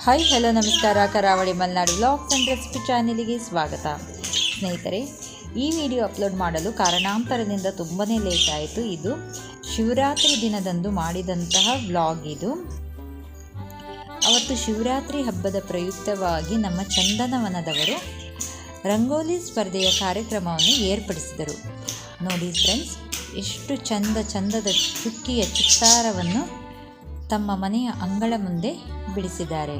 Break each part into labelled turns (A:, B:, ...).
A: Hi hello ನಮಸ್ಕಾರ. Karavali Malenadu vlogs and recipe ಚಾನೆಲಿಗೆ ಸ್ವಾಗತ. ಸ್ನೇಹಿತರೆ, ಈ ವಿಡಿಯೋ ಅಪ್ಲೋಡ್ ಮಾಡಲು ಕಾರಣಾಂತರದಿಂದ ತುಂಬಾ ಲೇಟ್ ಆಯಿತು. ಇದು ಶಿವರಾತ್ರಿ ದಿನದಂದು ಮಾಡಿದಂತಹ ವ್ಲಾಗ್ ಇದು. ಅವತ್ತು ಶಿವರಾತ್ರಿ ಹಬ್ಬದ ಪ್ರಯುಕ್ತವಾಗಿ ನಮ್ಮ ಚಂದನವನದವರು ರಂಗೋಲಿ ಸ್ಪರ್ಧೆಯ ಕಾರ್ಯಕ್ರಮವನ್ನು ಏರ್ಪಡಿಸಿದರು. ನೋಡಿ ಫ್ರೆಂಡ್ಸ್ ಎಷ್ಟು ಚಂದ ಚಂದದ ಚುಕ್ಕಿಯ ಚಿತ್ತಾರವನ್ನು ತಮ್ಮ ಮನೆಯ ಅಂಗಳ ಮುಂದೆ ಬಿಡಿಸಿದ್ದಾರೆ.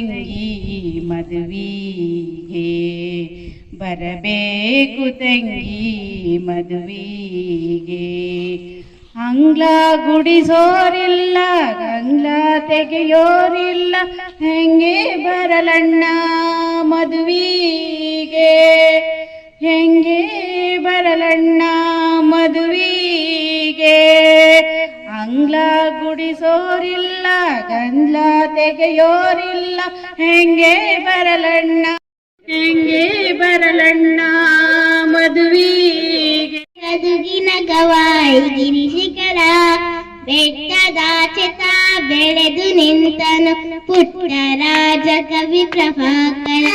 B: ತಂಗಿ ಮದುವಿಗೆ ಬರಬೇಕು ತಂಗಿ ಮದುವಿಗೆ. ಅಂಗ್ಲ ಗುಡಿಸೋರಿಲ್ಲ ಅಂಗ್ಲ ತೆಗೆಯೋರಿಲ್ಲ, ಹೆಂಗೆ ಬರಲಣ್ಣ ಮದುವಿಗೆ? ಹೆಂಗೆ ಬರಲಣ್ಣ ಮದುವಿಗೆ? ಅಂಗ್ಲ ಗುಡಿಸೋರಿಲ್ಲ ಗಂಗ್ಲ ತೆಗೆಯೋರಿಲ್ಲ. ಹೆಂಗೆ ಬರಲಣ್ಣ ಹೆಂಗೆ ಬರಲಣ್ಣ ಮದುವಿಗೆ?
C: ಗದುಗಿನ ಗವಾಯಿ ಗಿರಿಶಿಖರ ಬೆಟ್ಟದಾಚೆತ ಬೆಳೆದು ನಿಂತನು. ಪುಟ್ಟ ರಾಜ ಕವಿ ಪ್ರಭಾಕರ.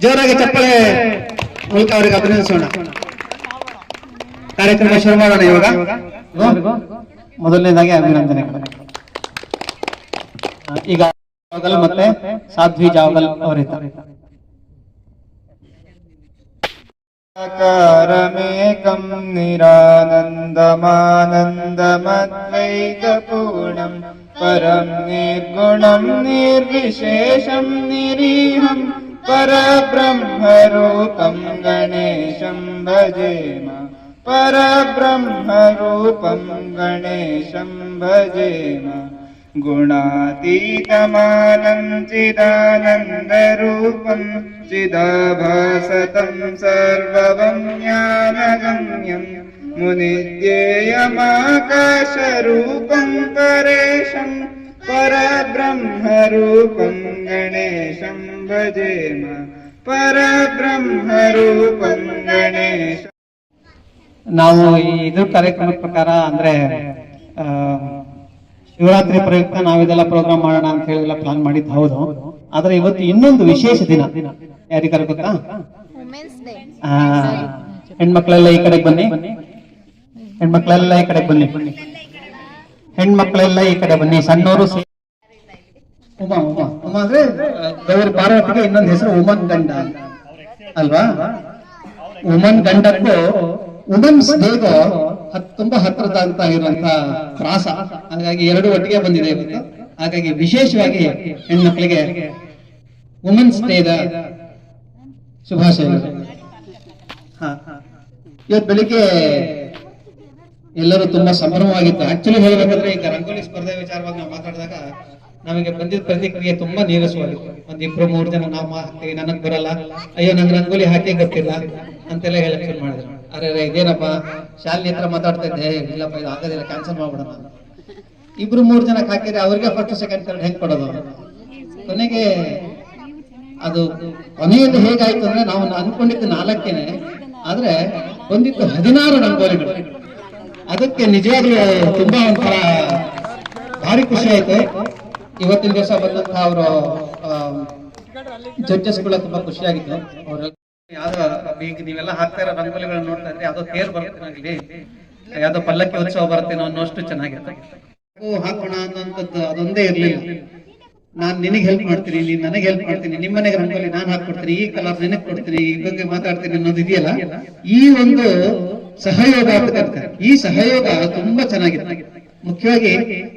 D: ಜೋರಾಗಿ ಚಪ್ಪಳೆ ಮೂಲಕ ಅವರಿಗೆ ಅಭಿನಂದಿಸೋಣ ಕಾರ್ಯಕ್ರಮ ಶುರು ಮಾಡೋಣ ಇವಾಗ ಮೊದಲನೇದಾಗಿ ಅಭಿನಂದನೆಗಳು ಆ, ಈಗ ಜಾವಗಲ್ ಮತ್ತೆ ಸಾಧ್ವಿ ಜಾವಗಲ್ ಅವರಿದ್ದಾರೆ
E: कारमेकं निरानन्दमानन्दमद्वैतपूर्णं परं निर्गुणं निर्विशेषं निरीहं परब्रह्मरूपं गणेशं भजेम। परब्रह्मरूपं गणेशं भजेम। गुणातीतमानं चिदानन्दरूपं चिदाभासतं सर्वं ज्ञानगम्यम् मुनिध्येयमाकाशरूपं परेशं परब्रह्मरूपं गणेशं भजेम परब्रह्मरूपं गणेश
D: ನಾವು ಈ ಇದ್ರ ಕಾರ್ಯಕ್ರಮದ ಪ್ರಕಾರ ಅಂದ್ರೆ ಆ, ಶಿವರಾತ್ರಿ ಪ್ರಯುಕ್ತ ನಾವಿದೆಲ್ಲ ಪ್ರೋಗ್ರಾಮ್ ಮಾಡೋಣ ಅಂತ ಹೇಳಿ ಎಲ್ಲ ಪ್ಲಾನ್ ಮಾಡಿದ್ದು ಹೌದು ಆದ್ರೆ ಇವತ್ತು ಇನ್ನೊಂದು ವಿಶೇಷ ದಿನ ಯಾರಿಗಾರ ಗೊತ್ತಾ ಆ, ಹೆಣ್ಮಕ್ಳೆಲ್ಲ ಈ ಕಡೆಗೆ ಬನ್ನಿ ಹೆಣ್ಮಕ್ಳೆಲ್ಲ ಈ ಕಡೆ ಬನ್ನಿ. ಹೆಣ್ಮಕ್ಳೆಲ್ಲ ಈ ಕಡೆ ಬನ್ನಿ. ಸಣ್ಣವರು ಉಮಾ ಉಮಾ. ಉಮಾ ಅಂದ್ರೆ ಗೌರಿ ಪಾರ್ವತಿಗೆ ಇನ್ನೊಂದು ಹೆಸರು ಉಮನ್ ಗಂಡ ಅಲ್ವಾ? ಉಮನ್ ಗಂಡಕ್ಕೂ ವುಮೆನ್ಸ್ ಡೇಗೂ ತುಂಬಾ ಹತ್ತಿರದ ಅಂತ ಇರುವಂತ ಕ್ರಾಸ. ಹಾಗಾಗಿ ಎರಡು ಒಟ್ಟಿಗೆ ಬಂದಿದೆ ಇವತ್ತು. ಹಾಗಾಗಿ ವಿಶೇಷವಾಗಿ ಹೆಣ್ಮಕ್ಳಿಗೆ ವುಮೆನ್ಸ್ ಡೇದ ಶುಭಾಶಯಗಳು. ಹಾ. ಇವತ್ತು ಬೆಳಿಗ್ಗೆ ಎಲ್ಲರೂ ತುಂಬಾ ಸಂಭ್ರಮವಾಗಿತ್ತು. ಆಕ್ಚುಲಿ ಹೇಳ್ಬೇಕಂದ್ರೆ ಈಗ ರಂಗೋಲಿ ಸ್ಪರ್ಧೆ ವಿಚಾರವಾಗಿ ನಾವು ಮಾತಾಡಿದಾಗ ನಮಗೆ ಬಂದಿದ್ದ ಪ್ರತಿಕ್ರಿಯೆ ತುಂಬಾ ನೀರಸವಾಗಿತ್ತು. ಒಂದ್ ಇಬ್ರು ಮೂರು ಜನ ನಾವು ಹಾಕ್ತೀವಿ ನನಗ್ ಬರಲ್ಲ. ಅಯ್ಯೋ, ನಂಗೆ ರಂಗೋಲಿ ಹಾಕಿ ಗೊತ್ತಿಲ್ಲ ಅಂತೆಲ್ಲ ಹೇಳಕ್ ಶುರು ಮಾಡಿದ್ರು. ಅರೆ ಇದೇನಪ್ಪ? ಶಾಲಿನಿ ಹತ್ರ ಮಾತಾಡ್ತಾ ಇದ್ದೆ. ಇಲ್ಲಪ್ಪ, ಇದು ಆಗೋದಿಲ್ಲ ಕ್ಯಾನ್ಸಲ್ ಮಾಡ್ಬಿಡೋಣ. ಇಬ್ರು ಮೂರು ಜನಕ್ಕೆ ಹಾಕಿದ್ರೆ ಅವ್ರಿಗೆ ಫಸ್ಟ್ ಸೆಕೆಂಡ್ ಥರ್ಡ್ ಹೆಂಗ್ ಕೊಡೋದು? ಕೊನೆಗೆ ಅದು ಕೊನೆಯಲ್ಲಿ ಹೇಗಾಯ್ತು ಅಂದ್ರೆ ನಾವು ಅನ್ಕೊಂಡಿದ್ದು ನಾಲ್ಕೇನೆ. ಆದ್ರೆ ಬಂದಿದ್ದು ಹದಿನಾರು ರಂಗೋಲಿಗಳು. ಅದಕ್ಕೆ ನಿಜವಾಗ್ಲೂ ತುಂಬಾ ಒಂಥರ ಭಾರಿ ಖುಷಿ ಆಯ್ತು. ಇವತ್ತಿನ ದಿವಸ ಬಂದಂತಹ ಅವರು ಕೂಡ ತುಂಬಾ ಖುಷಿಯಾಗಿತ್ತು ಅವರೆಲ್ಲ ಯಾವ್ದೋ ಈಗ ನೀವೆಲ್ಲ ಹಾಕ್ತಾ ಇರೋ ರಂಗೋಲಿಗಳನ್ನ ನೋಡ್ತಾ ಇದ್ರೆ ಯಾವ್ದೋ ತೇರ್ ಬರುತ್ತೆ ಇಲ್ಲಿ ಯಾವ್ದೋ ಪಲ್ಲಕ್ಕಿ ಉತ್ಸವ ಬರುತ್ತೇನೋ ಅನ್ನೋಷ್ಟು ಚೆನ್ನಾಗಿತ್ತು ಹಾಕೋಣ ಅನ್ನೋಂಥದ್ದು ಅದೊಂದೇ ಇರ್ಲಿಲ್ಲ. ನಾನ್ ನಿನಗೆ ಹೆಲ್ಪ್ ಮಾಡ್ತೀನಿ, ನೀನ್ ನನಗೆ ಹೆಲ್ಪ್ ಮಾಡ್ತೀನಿ ನಿಮ್ಮ ಮನೆಗೆ ರಂಗೋಲಿ ನಾನ್ ಹಾಕೊಡ್ತೀನಿ ಈ ಕಲರ್ ನಿನಗೆ ಕೊಡ್ತೀನಿ, ಈ ಬಗ್ಗೆ ಮಾತಾಡ್ತೀನಿ ಅನ್ನೋದು ಇದೆಯಲ್ಲ? ಈ ಒಂದು ಸಹಯೋಗ ಈ ಸಹಯೋಗ ತುಂಬಾ ಚೆನ್ನಾಗಿದೆ. ಮುಖ್ಯವಾಗಿ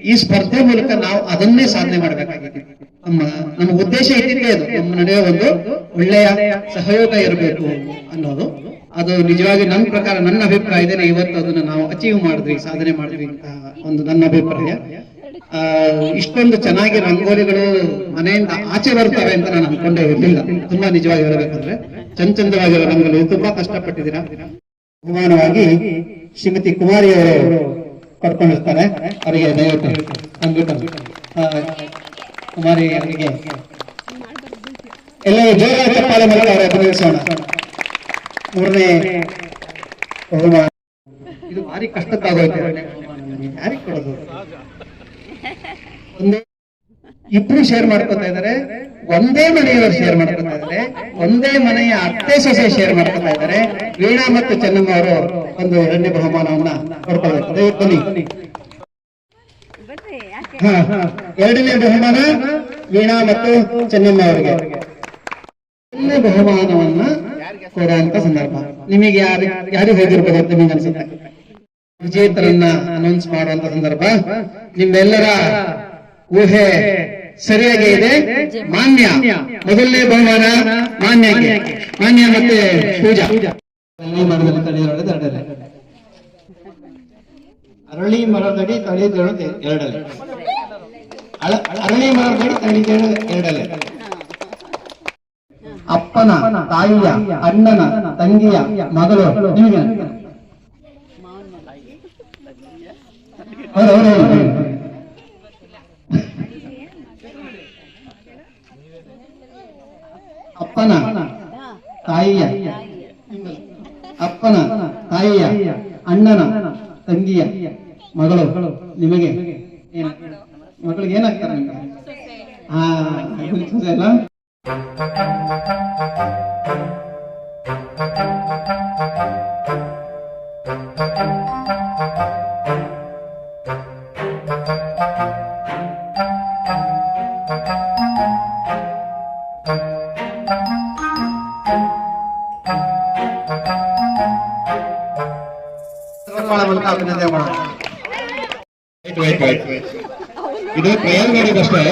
D: ಈ ಸ್ಪರ್ಧೆ ಮೂಲಕ ನಾವು ಅದನ್ನೇ ಸಾಧನೆ ಮಾಡಬೇಕಾಗಿದೆ ನಮ್ಮ ನಮ್ಮ ಉದ್ದೇಶ ಇದ್ದಿದ್ದೇ ಅದು. ನಮ್ಮ ನಡುವೆ ಒಂದು ಒಳ್ಳೆಯ ಸಹಯೋಗ ಇರಬೇಕು ಅನ್ನೋದು. ಅದು ನಿಜವಾಗಿ ನನ್ನ ಪ್ರಕಾರ ನನ್ನ ಅಭಿಪ್ರಾಯ ಇದೆ ಇವತ್ತು ಅದನ್ನ ನಾವು ಅಚೀವ್ ಮಾಡಿದ್ವಿ ಸಾಧನೆ ಮಾಡಿದ್ವಿ ಅಂತ ಒಂದು ನನ್ನ ಅಭಿಪ್ರಾಯ. ಆ, ಇಷ್ಟೊಂದು ಚೆನ್ನಾಗಿ ರಂಗೋಲಿಗಳು ಮನೆಯಿಂದ ಆಚೆ ಬರ್ತವೆ ಅಂತ ನಾನು ಅನ್ಕೊಂಡೇ ಇರಲಿಲ್ಲ. ತುಂಬಾ ನಿಜವಾಗಿ ಹೇಳಬೇಕಂದ್ರೆ. ಚಂದ ಚಂದವಾಗಿರೋ ರಂಗೋಲಿ. ತುಂಬಾ ಕಷ್ಟಪಟ್ಟಿದ್ದೀರಾ? ಬಹುಮಾನವಾಗಿ ಶ್ರೀಮತಿ ಕುಮಾರಿ ಅವರು ಪಡ್ಕೊಂಡಿರ್ತಾರೆ ಅವರಿಗೆ ದಯವಿಟ್ಟು ಅಂದ್ಬಿಟ್ಟು ಕುಮಾರಿ ಅವರಿಗೆ. ಎಲ್ಲರೂ ಜೋರಾಗಿ ಚಪ್ಪಾಳೆ ಮೂಲಕ ಅವರ ಅಭಿನಯಿಸೋಣ ಮೂರನೇ ಬಹುಮಾನ. ಇದು ಭಾರಿ ಕಷ್ಟಕ್ಕಾಗೋಯ್ತು ಯಾರಿಗೆ ಕೊಡೋದು? ಒಂದೇ ಇಬ್ರು ಶೇರ್ ಮಾಡ್ಕೊತಾ ಇದಾರೆ. ಒಂದೇ ಮನೆಯವರು ಶೇರ್ ಮಾಡ್ಕೊತಾ ಇದಾರೆ. ಒಂದೇ ಮನೆಯ ಅತ್ತೆ ಸೊಸೆ ಶೇರ್ ಮಾಡ್ಕೊತಾ ಇದಾರೆ. ವೀಣಾ ಮತ್ತು ಚೆನ್ನಮ್ಮ ಅವರು ಒಂದು ಎರಡನೇ ಬಹುಮಾನವನ್ನ ಪಡ್ಕೊಳ್ಬೇಕು ಬನ್ನಿ. ಹಾ, ಹಾ. ಎರಡನೇ ಬಹುಮಾನ ವೀಣಾ ಮತ್ತು ಚೆನ್ನಮ್ಮ ಅವರಿಗೆ. ಎರಡನೇ ಬಹುಮಾನವನ್ನ ಕೊಡುವಂತ ಸಂದರ್ಭ. ನಿಮಗೆ ಯಾರು ಯಾರಿಗೆ ಹೋಗಿರ್ಬೋದು ಅಂತ ನಿಮ್ಗೆ ಅನ್ಸುತ್ತೆ? ವಿಜೇತರನ್ನ ಅನೌನ್ಸ್ ಮಾಡುವಂತ ಸಂದರ್ಭ. ನಿಮ್ಮೆಲ್ಲರ ಊಹೆ. ಸರಿಯಾಗಿ ಇದೆ? ಮಾನ್ಯ. ಮೊದಲನೇ ಬಹುಮಾನ ಮಾನ್ಯಕ್ಕೆ. ಮಾನ್ಯ ಮತ್ತೆ ಪೂಜಾ. ಅರಳಿ ಮರದಡಿ ಅಳ- ಅರಳಿ ಮರದಡಿ ತಡೆದೊಳಗೆ ಎರಡಲೆ ಅಪ್ಪನ ತಾಯಿಯ ಅಣ್ಣನ ತಂಗಿಯ ಮಗಳು ನಿಮಗೆ ಹೌದು, ಹೌದು, ಹೌದು, ಹೌದು. ಅಪ್ಪನ ತಾಯಿಯ ಅಪ್ಪನ ತಾಯಿಯ ಅಣ್ಣನ ತಂಗಿಯ ಮಗಳು ನಿಮಗೆ ಮಗಳಿಗೆ ಏನಾಗ್ತಾರೆ ಹಾ ಅಲ್ಲ ಸರ್ವಕಾಲ ಮೂಲಕ
F: ಇದು ಟ್ರಯಲ್ ಮಾಡಿದಷ್ಟೇ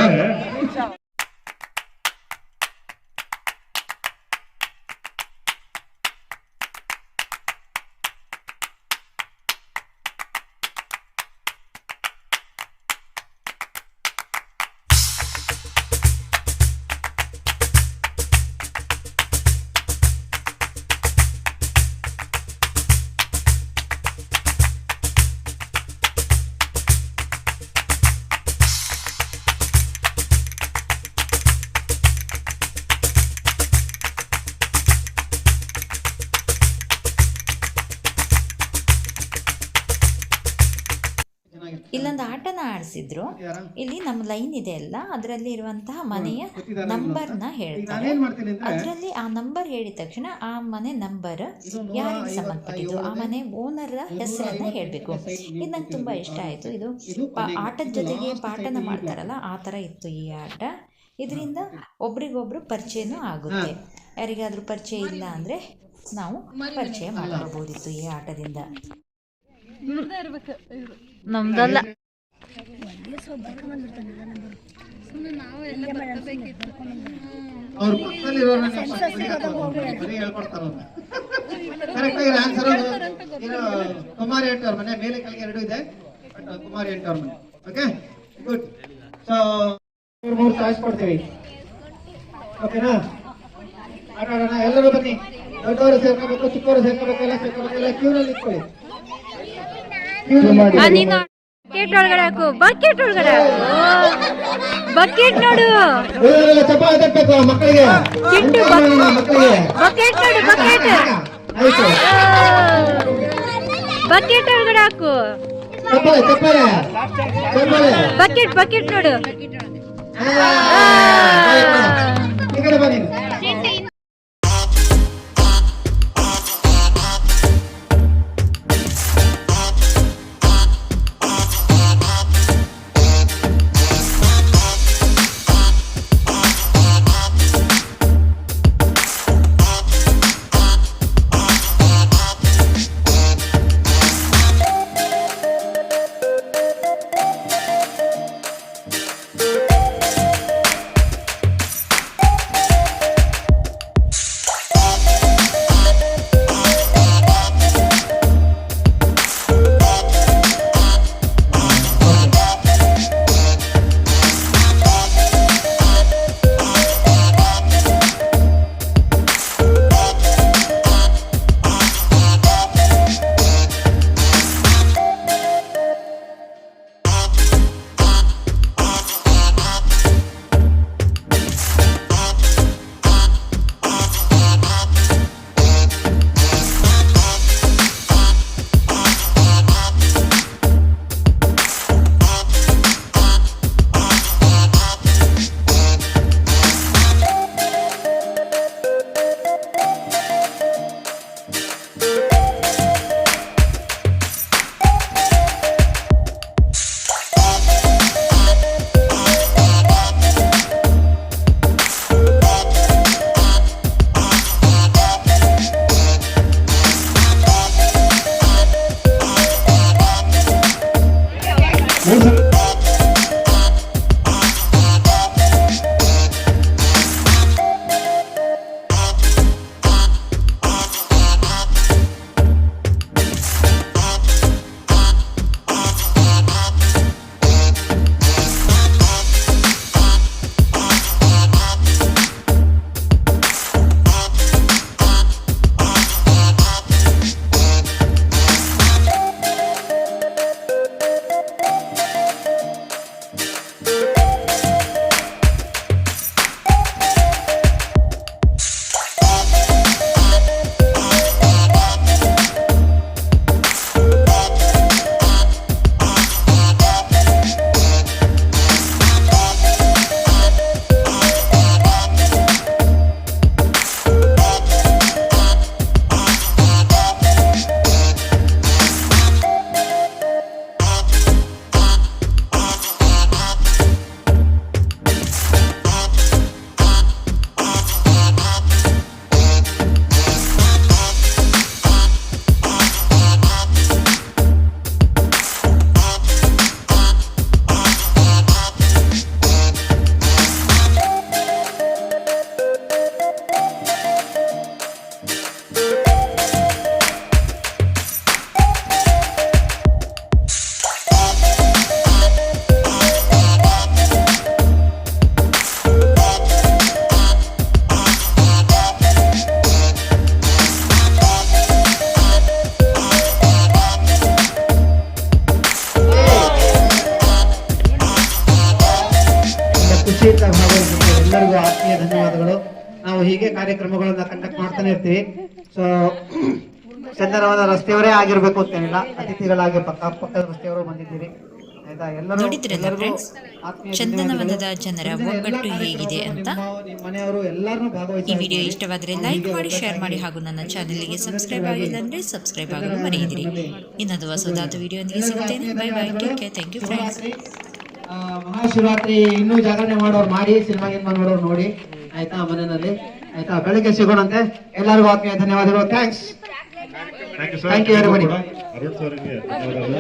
A: ಇಲ್ಲೊಂದು ಆಟನ ಆಡಿಸಿದ್ರು. ಇಲ್ಲಿ ನಮ್ಮ ಲೈನ್ ಇದೆ ಅಲ್ಲ ಅದರಲ್ಲಿ ಇರುವಂತಹ ಮನೆಯ ನಂಬರ್ನ ಹೇಳ್ತಾರೆ.
D: ನಾನೇನ್ ಮಾಡ್ತೀನಿ ಅಂದ್ರೆ
A: ಅದರಲ್ಲಿ ಆ ನಂಬರ್ ಹೇಳಿದ ತಕ್ಷಣ ಆ ಮನೆ ನಂಬರ್ ಯಾರಿಗೆ ಸಂಬಂಧಪಟ್ಟಿದ್ದು? ಆ ಮನೆ ಓನರ್ ಹೆಸರನ್ನ ಹೇಳಬೇಕು. ಇದು ನಂಗೆ ತುಂಬ ಇಷ್ಟ ಆಯಿತು. ಇದು ಆಟದ ಜೊತೆಗೆ ಪಾಠನ ಮಾಡ್ತಾರಲ್ಲ ಆ ಥರ ಇತ್ತು ಈ ಆಟ. ಇದರಿಂದ ಒಬ್ರಿಗೊಬ್ರು ಪರಿಚಯನೂ ಆಗುತ್ತೆ. ಯಾರಿಗಾದ್ರೂ ಪರಿಚಯ ಇಲ್ಲ ಅಂದರೆ ನಾವು ಪರಿಚಯ ಮಾಡ್ಕೋಬೋದಿತ್ತು ಈ ಆಟದಿಂದ. ನಮ್ದಲ್ಲ.
D: ಅವ್ರ ಇರೋರು ಬರೀ ಹೇಳ್ಕೊಡ್ತಾರ ಕರೆಕ್ಟ್ ಆಗಿ ಆನ್ಸರ್ ಏನು ಕುಮಾರಿ ಅಂಟ್ ಅವ್ರ ಮನೆ ಮೇಲೆ ಕೆಳಗೆ ಎರಡು ಇದೆ. ಬಟ್ ಕುಮಾರಿ ಎಂಟು ಅವ್ರ ಮನೆ. ಓಕೆ ಗುಡ್ ಸೊ ಮೂರು ಮೂರು ಚಾಯ್ಸ್ ಕೊಡ್ತೀವಿ. ಓಕೆನಾ ಆಟ ಆಡೋಣ ಎಲ್ಲರೂ ಬನ್ನಿ. ದೊಡ್ಡವರು ಸೇರ್ಕೋಬೇಕು ಚಿಕ್ಕವರು ಸೇರ್ಕೋಬೇಕು ಎಲ್ಲ ಸೇರ್ಕೋಬೇಕು ಎಲ್ಲ ಕ್ಯೂನಲ್ಲಿ ನಿಂತ್ಕೊಳ್ಳಿ
G: ಬಕೆಟ್ ಒಳಗಡೆ ಹಾಕು ಬಕೆಟ್ ಒಳಗಡೆ ಬಕೆಟ್ ನೋಡು.
D: ಮಕ್ಕಳಿಗೆ.
G: ಚಿಂಟು
D: ಮಕ್ಕಳಿಗೆ?
G: ಬಕೆಟ್ ನೋಡು ಬಕೆಟ್. ಬಕೆಟ್ ಒಳಗಡೆ ಹಾಕು. ಬಕೆಟ್ ಬಕೆಟ್ ನೋಡು.
D: ಚಂದನವನ ರಸ್ತೆಯವರೇ ಆಗಿರ್ಬೇಕು ಅಂತೇನಿಲ್ಲ ಅತಿಥಿಗಳಾಗಿ ಪಕ್ಕ ಪಕ್ಕದ ರಸ್ತೆಯವರು ಬಂದಿದ್ದೀರಿ.
A: ನೋಡಿದ್ರಲ್ಲ ಫ್ರೆಂಡ್ಸ್ ಚಂದನವನದ. ಜನರ ಒಗ್ಗಟ್ಟು ಹೇಗಿದೆ ಅಂತ ಈ ವಿಡಿಯೋ ಇಷ್ಟವಾದ್ರೆ ಲೈಕ್ ಮಾಡಿ ಶೇರ್ ಮಾಡಿ ಹಾಗೂ ನನ್ನ ಚಾನೆಲ್ಗೆ ಸಬ್ಸ್ಕ್ರೈಬ್ ಆಗಿಲ್ಲ ಅಂದರೆ ಸಬ್ಸ್ಕ್ರೈಬ್ ಆಗಲು ಮರೆಯದಿರಿ ಇನ್ನೊಂದು ಹೊಸದಾದ ವಿಡಿಯೋಂದಿಗೆ ಸಿಗ್ತೇನೆ. Bye bye take thank you
D: friends Mahashivratri ಇನ್ನೂ ಜಾಗರಣೆ ಮಾಡೋರು ಮಾಡಿ ಸಿನಿಮಾ ಗಿನ್ಮಾ ನೋಡೋರು ನೋಡಿ. ಆಯ್ತಾ ಮನೆಯಲ್ಲಿ? ಆಯ್ತಾ? ಬೆಳಗ್ಗೆ ಸಿಗೋಣಂತೆ. ಎಲ್ಲರಿಗೂ ಆತ್ಮೀಯ ಧನ್ಯವಾದಗಳು.
F: Thanks
D: thank you you, everybody.
F: Arun ಸರ್ಗೆ ಧನ್ಯವಾದಗಳು